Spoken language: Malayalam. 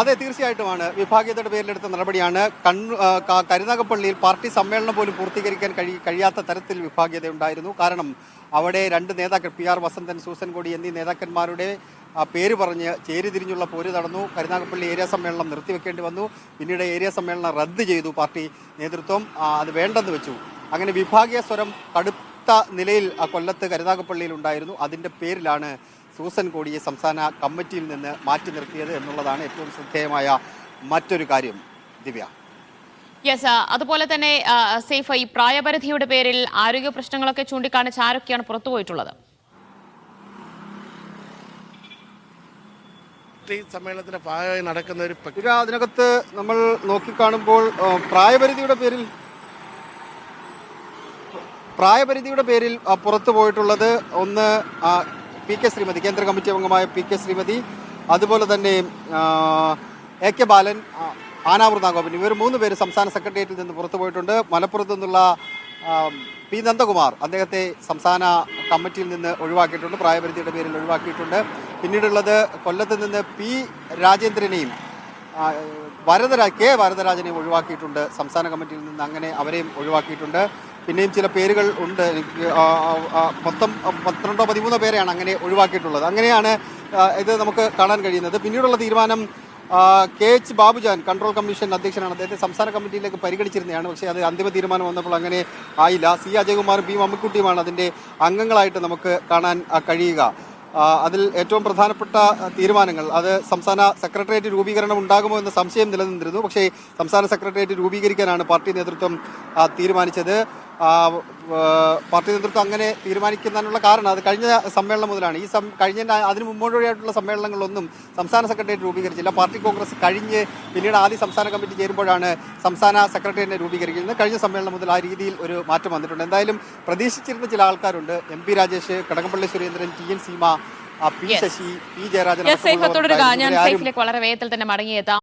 അതെ തീർച്ചയായിട്ടുമാണ് വിഭാഗീയതയുടെ പേരിലെടുത്ത നടപടിയാണ് കണ്ണു കരുനാഗപ്പള്ളിയിൽ പാർട്ടി സമ്മേളനം പോലും പൂർത്തീകരിക്കാൻ കഴി കഴിയാത്ത തരത്തിൽ വിഭാഗീയത ഉണ്ടായിരുന്നു. കാരണം അവിടെ രണ്ട് നേതാക്കൾ പി ആർ വസന്തൻ സൂസൻ കോടി എന്നീ നേതാക്കന്മാരുടെ പേര് പറഞ്ഞ് ചേരിതിരിഞ്ഞുള്ള പോര് നടന്നു. കരുനാഗപ്പള്ളി ഏരിയ സമ്മേളനം നിർത്തിവെക്കേണ്ടി വന്നു. പിന്നീട് ഏരിയ സമ്മേളനം റദ്ദ് ചെയ്തു പാർട്ടി നേതൃത്വം. അത് വേണ്ടെന്ന് വെച്ചു. അങ്ങനെ വിഭാഗീയ സ്വരം കടുത്ത നിലയിൽ കൊല്ലത്ത് കരുനാഗപ്പള്ളിയിൽ ഉണ്ടായിരുന്നു. അതിന്റെ പേരിലാണ് സൂസൻ കോടിയെ സംസ്ഥാന കമ്മിറ്റിയിൽ നിന്ന് മാറ്റി നിർത്തിയത് എന്നുള്ളതാണ് ഏറ്റവും ശ്രദ്ധേയമായ മറ്റൊരു കാര്യം. ദിവ്യ. യെസ് അതുപോലെ തന്നെ സേഫ് ഈ പ്രായപരിധിയുടെ പേരിൽ ആരോഗ്യ പ്രശ്നങ്ങളൊക്കെ ചൂണ്ടിക്കാണിച്ച് ആരൊക്കെയാണ് പുറത്തുപോയിട്ടുള്ളത് പോയിട്ടുള്ളത്? സമ്മേളനത്തിന്റെ ഭാഗമായി നടക്കുന്ന ഒരു അതിനകത്ത് നമ്മൾ നോക്കിക്കാണുമ്പോൾ പ്രായപരിധിയുടെ പേരിൽ പ്രായപരിധിയുടെ പേരിൽ പുറത്തു പോയിട്ടുള്ളത് ഒന്ന് പി കെ ശ്രീമതി കേന്ദ്ര കമ്മിറ്റി അംഗമായ പി കെ ശ്രീമതി അതുപോലെ തന്നെ എ കെ ബാലൻ ആ, ആനാവൃത ഗോപൻ ഇവർ മൂന്ന് പേര് സംസ്ഥാന സെക്രട്ടേറിയറ്റിൽ നിന്ന് പുറത്തു പോയിട്ടുണ്ട്. മലപ്പുറത്തു നിന്നുള്ള പി നന്ദകുമാർ അദ്ദേഹത്തെ സംസ്ഥാന കമ്മിറ്റിയിൽ നിന്ന് ഒഴിവാക്കിയിട്ടുണ്ട്. പ്രായപരിധിയുടെ പേരിൽ ഒഴിവാക്കിയിട്ടുണ്ട്. പിന്നീടുള്ളത് കൊല്ലത്ത് നിന്ന് പി രാജേന്ദ്രനെയും വരദരാ കെ വരദരാജനെയും ഒഴിവാക്കിയിട്ടുണ്ട്. സംസ്ഥാന കമ്മിറ്റിയിൽ നിന്ന് അങ്ങനെ അവരെയും ഒഴിവാക്കിയിട്ടുണ്ട്. പിന്നെയും ചില പേരുകൾ ഉണ്ട്. മൊത്തം പന്ത്രണ്ടോ പതിമൂന്നോ പേരെയാണ് അങ്ങനെ ഒഴിവാക്കിയിട്ടുള്ളത്. അങ്ങനെയാണ് ഇത് നമുക്ക് കാണാൻ കഴിയുന്നത്. പിന്നീടുള്ള തീരുമാനം K H Babujan control commission അധ്യക്ഷനാണ്. അദ്ദേഹത്തെ സംസ്ഥാന കമ്മിറ്റിയിലേക്ക് പരിഗണിച്ചിരുന്നതാണ്. പക്ഷേ അത് അന്തിമ തീരുമാനം വന്നപ്പോൾ അങ്ങനെ ആയില്ല. സി അജയകുമാറും ബി മമ്മിക്കുട്ടിയുമാണ് അതിന്റെ അംഗങ്ങളായിട്ട് നമുക്ക് കാണാൻ കഴിയുക. അതിൽ ഏറ്റവും പ്രധാനപ്പെട്ട തീരുമാനങ്ങൾ. അത് സംസ്ഥാന സെക്രട്ടേറിയറ്റ് രൂപീകരണം ഉണ്ടാകുമോ എന്ന സംശയം നിലനിന്നിരുന്നു. പക്ഷേ സംസ്ഥാന സെക്രട്ടേറിയറ്റ് രൂപീകരിക്കാനാണ് പാർട്ടി നേതൃത്വം തീരുമാനിച്ചത്. പാർട്ടി നേതൃത്വം അങ്ങനെ തീരുമാനിക്കുന്നതിനുള്ള കാരണം അത് കഴിഞ്ഞ സമ്മേളനം മുതലാണ്. ഈ സം കഴിഞ്ഞ അതിന് മുമ്പോഴായിട്ടുള്ള സമ്മേളനങ്ങളൊന്നും സംസ്ഥാന സെക്രട്ടേറിയറ്റ് രൂപീകരിച്ചില്ല. പാർട്ടി കോൺഗ്രസ് കഴിഞ്ഞ് പിന്നീട് ആദ്യ സംസ്ഥാന കമ്മിറ്റി ചേരുമ്പോഴാണ് സംസ്ഥാന സെക്രട്ടേറിയറ്റിനെ രൂപീകരിക്കുന്നത്. കഴിഞ്ഞ സമ്മേളനം മുതൽ ആ രീതിയിൽ ഒരു മാറ്റം വന്നിട്ടുണ്ട്. എന്തായാലും പ്രതീക്ഷിച്ചിരുന്ന ചില ആൾക്കാരുണ്ട്. M P Rajesh Kadakampally Surendran T N Seema P. Sasi P Jayarajan ഞാൻ സേഫിലേക്ക് വളരെ വേഗത്തിൽ തന്നെ മടങ്ങിയെത്താം